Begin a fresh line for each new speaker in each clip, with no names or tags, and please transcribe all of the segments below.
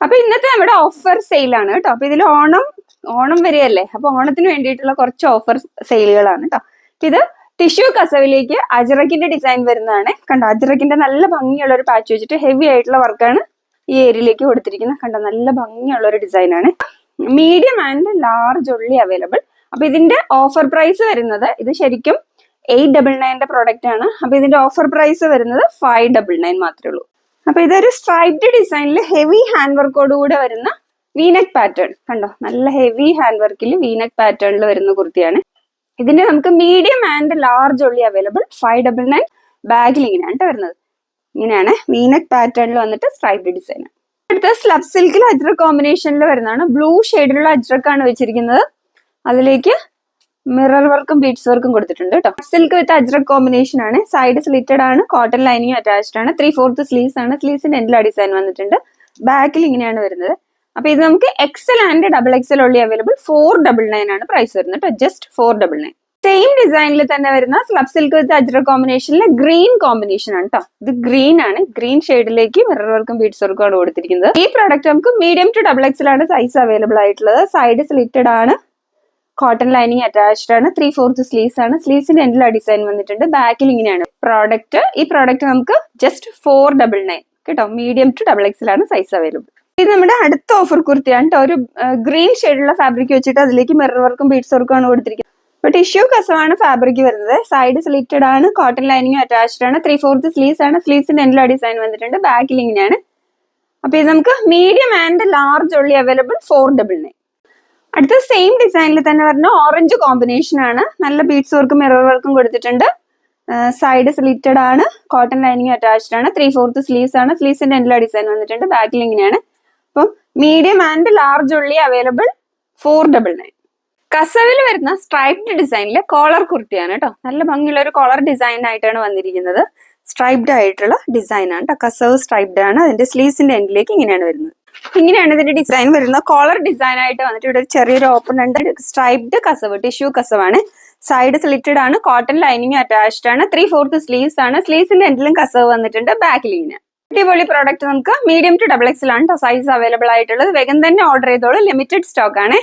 അപ്പൊ ഇന്നത്തെ നമ്മുടെ ഓഫർ സെയിലാണ് കേട്ടോ. അപ്പൊ ഇതിൽ ഓണം ഓണം വരികയല്ലേ അപ്പൊ ഓണത്തിന് വേണ്ടിയിട്ടുള്ള കുറച്ച് ഓഫർ സെയിലുകളാണ് കേട്ടോ. ഇത് ടിഷ്യൂ കസവിലേക്ക് അജറക്കിന്റെ ഡിസൈൻ വരുന്നതാണ്. കണ്ടോ? അജറക്കിന്റെ നല്ല ഭംഗിയുള്ള ഒരു പാച്ച് വെച്ചിട്ട് ഹെവി ആയിട്ടുള്ള വർക്കാണ് ഈ ഏരിയയിലേക്ക് കൊടുത്തിരിക്കുന്നത്. കണ്ടോ? നല്ല ഭംഗിയുള്ള ഒരു ഡിസൈനാണ് medium and large only available അപ്പൊ ഇതിന്റെ ഓഫർ പ്രൈസ് വരുന്നത് ഇത് ശരിക്കും എയ്റ്റ് ഡബിൾ നയന്റെ പ്രോഡക്റ്റ് ആണ്. അപ്പൊ ഇതിന്റെ ഓഫർ പ്രൈസ് വരുന്നത് ഫൈവ് ഡബിൾ നയൻ മാത്രമേ ഉള്ളൂ. അപ്പൊ ഇതൊരു സ്ട്രൈപ്ഡ് ഡിസൈനിൽ ഹെവി ഹാൻഡ് വർക്കോടുകൂടെ വരുന്ന വീനക് പാറ്റേൺ കണ്ടോ? നല്ല ഹെവി ഹാൻഡ് വർക്കിൽ വീനക് പാറ്റേണിൽ വരുന്ന കുർത്തിയാണ്. ഇതിന്റെ നമുക്ക് മീഡിയം ആൻഡ് ലാർജ് ഉള്ളി അവൈലബിൾ ഫൈവ് ഡബിൾ നയൻ ബാഗിൽ ഇങ്ങനെയാണ് വരുന്നത്. ഇങ്ങനെയാണ് വീനക് പാറ്റേണിൽ വന്നിട്ട് സ്ട്രൈപ്ഡ് ഡിസൈൻ അടുത്ത സ്ലബ് സിൽക്കിൽ അജ്രക് കോമ്പിനേഷനിൽ വരുന്നതാണ്. ബ്ലൂ ഷെയ്ഡിലുള്ള അജ്രക്കാണ് വെച്ചിരിക്കുന്നത്. അതിലേക്ക് മിറർ വർക്കും ബീഡ്സ് വർക്കും കൊടുത്തിട്ടുണ്ട് കേട്ടോ. സിൽക്ക് വിത്ത് അജ്രക് കോമ്പിനേഷൻ ആണ്. സൈഡ് സ്ലിറ്റഡ് ആണ്. കോട്ടൺ ലൈനിങ് അറ്റാച്ച്ഡ് ആണ്. ത്രീ ഫോർത്ത് സ്ലീവ്സ് ആണ്. സ്ലീവ്സിന്റെ എന്റെ ഡിസൈൻ വന്നിട്ടുണ്ട്. ബാക്കിൽ ഇങ്ങനെയാണ് വരുന്നത്. അപ്പൊ ഇത് നമുക്ക് എക്സൽ ആൻഡ് ഡബിൾ എക്സൽ ഉള്ളി അവൈലബിൾ ഫോർ ഡബിൾ നയൻ ആണ് പ്രൈസ് വരുന്നത് കേട്ടോ. Just four double nine same ഡിസൈനിൽ തന്നെ വരുന്ന സ്ലബ് സിൽക്ക് വിത്ത് അജ്ര കോമ്പിനേഷനിലെ ഗ്രീൻ കോമ്പിനേഷൻ ആണ് കേട്ടോ ഇത് ഗ്രീൻ ആണ്. ഗ്രീൻ ഷെയ്ഡിലേക്ക് മിറർ വർക്കും ബീഡ്സ് വർക്കും ആണ് കൊടുത്തിരിക്കുന്നത്. ഈ പ്രോഡക്റ്റ് നമുക്ക് മീഡിയം ടു ഡബിൾ എക്സൽ ആണ് സൈസ് അവൈലബിൾ ആയിട്ടുള്ളത്. സൈഡ് സ്ലിറ്റഡ് ആണ്. കോട്ടൺ ലൈനിങ് അറ്റാച്ച്ഡ് ആണ്. ത്രീ ഫോർത്ത് സ്ലീവ്സ് ആണ്. സ്ലീവ്സിന്റെ എല്ലാ ഡിസൈൻ വന്നിട്ടുണ്ട്. ബാക്കിൽ ഇങ്ങനെയാണ്. പ്രോഡക്റ്റ് ഈ പ്രോഡക്റ്റ് നമുക്ക് ജസ്റ്റ് ഫോർ ഡബിൾ നയൻ കേട്ടോ? മീഡിയം ടു ഡബിൾ എക്സൽ ആണ് സൈസ് അവൈലബിൾ ഇത് നമ്മുടെ അടുത്ത ഓഫർ കുർത്തിയാണ് ഒരു ഗ്രീൻ ഷെയ്ഡുള്ള ഫാബ്രിക് വെച്ചിട്ട് അതിലേക്ക് മിറർ വർക്കും ബീഡ്സ് വർക്കും ആണ് കൊടുത്തിരിക്കുന്നത്. അപ്പൊ ടിഷ്യൂ കസവാണ് ഫാബ്രിക് വരുന്നത്. സൈഡ് സ്ലിറ്റഡ് ആണ്. കോട്ടൺ ലൈനിങ് അറ്റാച്ച്ഡ് ആണ്. ത്രീ ഫോർത്ത് സ്ലീവ്സ് ആണ്. സ്ലീവ്സിന്റെ എല്ലാ ഡിസൈൻ വന്നിട്ടുണ്ട്. ബാക്കിൽ ഇങ്ങനെയാണ്. അപ്പൊ ഇത് നമുക്ക് മീഡിയം ആൻഡ് ലാർജ് ഉള്ളി അവൈലബിൾ ഫോർ ഡബിൾ നയൻ അടുത്ത സെയിം ഡിസൈനിൽ തന്നെ പറഞ്ഞ ഓറഞ്ച് കോമ്പിനേഷൻ ആണ്. നല്ല ബീഡ്സ് വർക്കും മിറർ വർക്കും കൊടുത്തിട്ടുണ്ട്. സൈഡ് സ്ലിറ്റഡ് ആണ്. കോട്ടൺ ലൈനിങ് അറ്റാച്ച്ഡ് ആണ്. ത്രീ ഫോർത്ത് സ്ലീവ്സ് ആണ്. സ്ലീവ്സിന്റെ എല്ലാ ഡിസൈൻ വന്നിട്ടുണ്ട്. ബാക്കിൽ ഇങ്ങനെയാണ്. അപ്പം മീഡിയം ആൻഡ് ലാർജ് ഉള്ളി അവൈലബിൾ ഫോർ ഡബിൾ നയൻ കസവിൽ വരുന്ന സ്ട്രൈപ്ഡ് ഡിസൈനിൽ കോളർ കുർത്തിയാണ് കേട്ടോ നല്ല ഭംഗിയുള്ള ഒരു കോളർ ഡിസൈൻ ആയിട്ടാണ് വന്നിരിക്കുന്നത്. സ്ട്രൈപ്ഡ് ആയിട്ടുള്ള ഡിസൈൻ ആണ് കേട്ടോ കസവ് സ്ട്രൈപ്ഡ് ആണ്. അതിന്റെ സ്ലീവ്സിന്റെ എൻഡിലേക്ക് ഇങ്ങനെയാണ് വരുന്നത്. ഇങ്ങനെയാണ് ഇതിന്റെ ഡിസൈൻ വരുന്നത്. കോളർ ഡിസൈൻ ആയിട്ട് വന്നിട്ട് ഇവിടെ ഒരു ചെറിയൊരു ഓപ്പൺ ഉണ്ട്. സ്ട്രൈപ്ഡ് കസവ് ടിഷ്യൂ കസവാണ്. സൈഡ് സ്ലിറ്റഡ് ആണ്. കോട്ടൺ ലൈനിങ് അറ്റാച്ച്ഡ് ആണ്. ത്രീ ഫോർത്ത് സ്ലീവ്സ് ആണ്. സ്ലീവ്സിന്റെ എൻഡിലും കസവ് വന്നിട്ടുണ്ട്. ബാക്ക് ലീന് അടിപൊളി പ്രോഡക്റ്റ് നമുക്ക്. മീഡിയം ടു ഡബിൾ എക്സ് ആണ് സൈസ് അവൈലബിൾ ആയിട്ടുള്ളത്. വേഗം തന്നെ ഓർഡർ ചെയ്തോളൂ. ലിമിറ്റഡ് സ്റ്റോക്ക് ആണ്.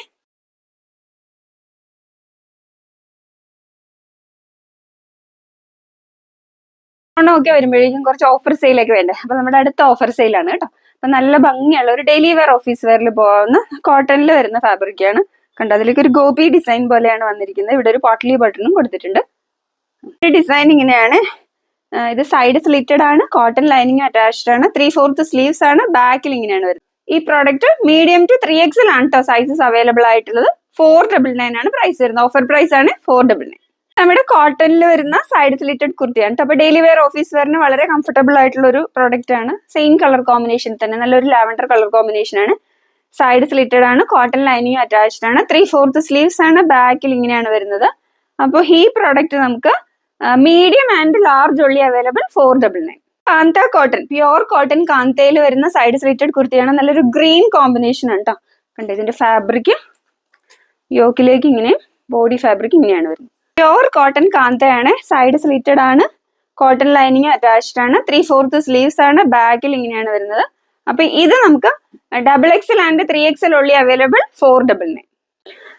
ഓണമൊക്കെ വരുമ്പോഴേക്കും കുറച്ച് ഓഫർ സെയിലൊക്കെ വേണ്ടേ? അപ്പൊ നമ്മുടെ അടുത്ത ഓഫർ സെയിലാണ് കേട്ടോ അപ്പൊ നല്ല ഭംഗിയുള്ള ഒരു ഡെയിലി വെയർ ഓഫീസ് വെയറിൽ പോകുന്ന കോട്ടണിൽ വരുന്ന ഫാബ്രിക് ആണ്. കണ്ടോ അതിലേക്ക് ഒരു ഗോപി ഡിസൈൻ പോലെയാണ് വന്നിരിക്കുന്നത്. ഇവിടെ ഒരു പോട്ടലി ബട്ടണും കൊടുത്തിട്ടുണ്ട്. ഡിസൈൻ ഇങ്ങനെയാണ്. ഇത് സൈഡ് സ്ലിറ്റഡ് ആണ് കോട്ടൺ ലൈനിങ് അറ്റാച്ച്ഡ് ആണ് ത്രീ ഫോർത്ത് സ്ലീവ്സ് ആണ് ബാക്കിൽ ഇങ്ങനെയാണ് വരുന്നത്. ഈ product medium to three XL ആണ് കേട്ടോ സൈസസ് അവൈലബിൾ ആയിട്ടുള്ളത്. ഫോർ ഡബിൾ നയൻ ആണ് പ്രൈസ് വരുന്നത്. ഓഫർ പ്രൈസ് ആണ് ഫോർ ഡബിൾ നയൻ നമ്മുടെ കോട്ടണിൽ വരുന്ന സൈഡ് സ്ലിറ്റഡ് കുർത്തിയാണ്. അപ്പൊ ഡെയിലി വെയർ ഓഫീസ് വെയറിന് വളരെ കംഫർട്ടബിൾ ആയിട്ടുള്ള ഒരു പ്രോഡക്റ്റ് ആണ് സെയിം കളർ കോമ്പിനേഷൻ തന്നെ നല്ലൊരു ലാവൻഡർ കളർ കോമ്പിനേഷൻ ആണ്. സൈഡ് സ്ലിറ്റഡ് ആണ് കോട്ടൺ ലൈനിങ് അറ്റാച്ച്ഡ് ആണ്. ത്രീ ഫോർത്ത് സ്ലീവ്സ് ആണ് ബാക്കിൽ ഇങ്ങനെയാണ് വരുന്നത്. അപ്പോൾ ഈ പ്രോഡക്റ്റ് നമുക്ക് മീഡിയം ആൻഡ് ലാർജ് ഉള്ളി available four double nine kantha cotton pure cotton കാന്തയിൽ വരുന്ന സൈഡ് സ്ലിറ്റഡ് കുർത്തിയാണ്. നല്ലൊരു ഗ്രീൻ കോമ്പിനേഷൻ ആണ് കേട്ടോ കണ്ടോ ഇതിന്റെ ഫാബ്രിക് യോക്കിലേക്ക് ഇങ്ങനെ ബോഡി ഫാബ്രിക് ഇങ്ങനെയാണ് വരുന്നത്. പ്യുവർ കോട്ടൺ കാന്തയാണ്. സൈഡ് സ്ലിറ്റഡ് ആണ്. കോട്ടൺ ലൈനിങ് അറ്റാച്ച്ഡ് ആണ്. ത്രീ ഫോർത്ത് സ്ലീവ്സ് ആണ്. ബാക്കിൽ ഇങ്ങനെയാണ് വരുന്നത്. അപ്പൊ ഇത് നമുക്ക് double XL and three XL ഉള്ളി അവൈലബിൾ ഫോർ ഡബിൾ നയൻ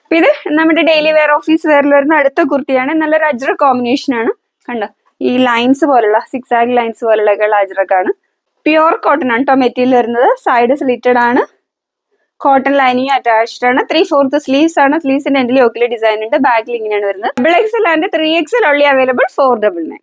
അപ്പൊ ഇത് നമ്മുടെ ഡെയിലി വെയർ ഓഫീസ് വെയറിൽ വരുന്ന അടുത്ത കുർത്തിയാണ്. നല്ലൊരു അജ്ര കോമ്പിനേഷൻ ആണ്. കണ്ടോ? ഈ ലൈൻസ് പോലുള്ള സിക്സ് ആഗ് ലൈൻസ് പോലുള്ള അജ്രക്കാണ് പ്യുവർ കോട്ടൺ ആണ്. കേട്ടോ മെറ്റീരിയൽ വരുന്നത്. സൈഡ് സ്ലിറ്റഡ് ആണ്. കോട്ടൺ ലൈനിങ് അറ്റാച്ച്ഡ് ആണ്. ത്രീ ഫോർത്ത് സ്ലീവ്സ് ആണ്. സ്ലീവ്സിന്റെ എൻഡിൽ യോക്കിലെ ഡിസൈൻ ഉണ്ട്. ബാക്കിൽ ഇങ്ങനെയാണ് വരുന്നത്. Double XL and three XL ഉള്ളി അവൈലബിൾ ഫോർ ഡബിൾ നയൻ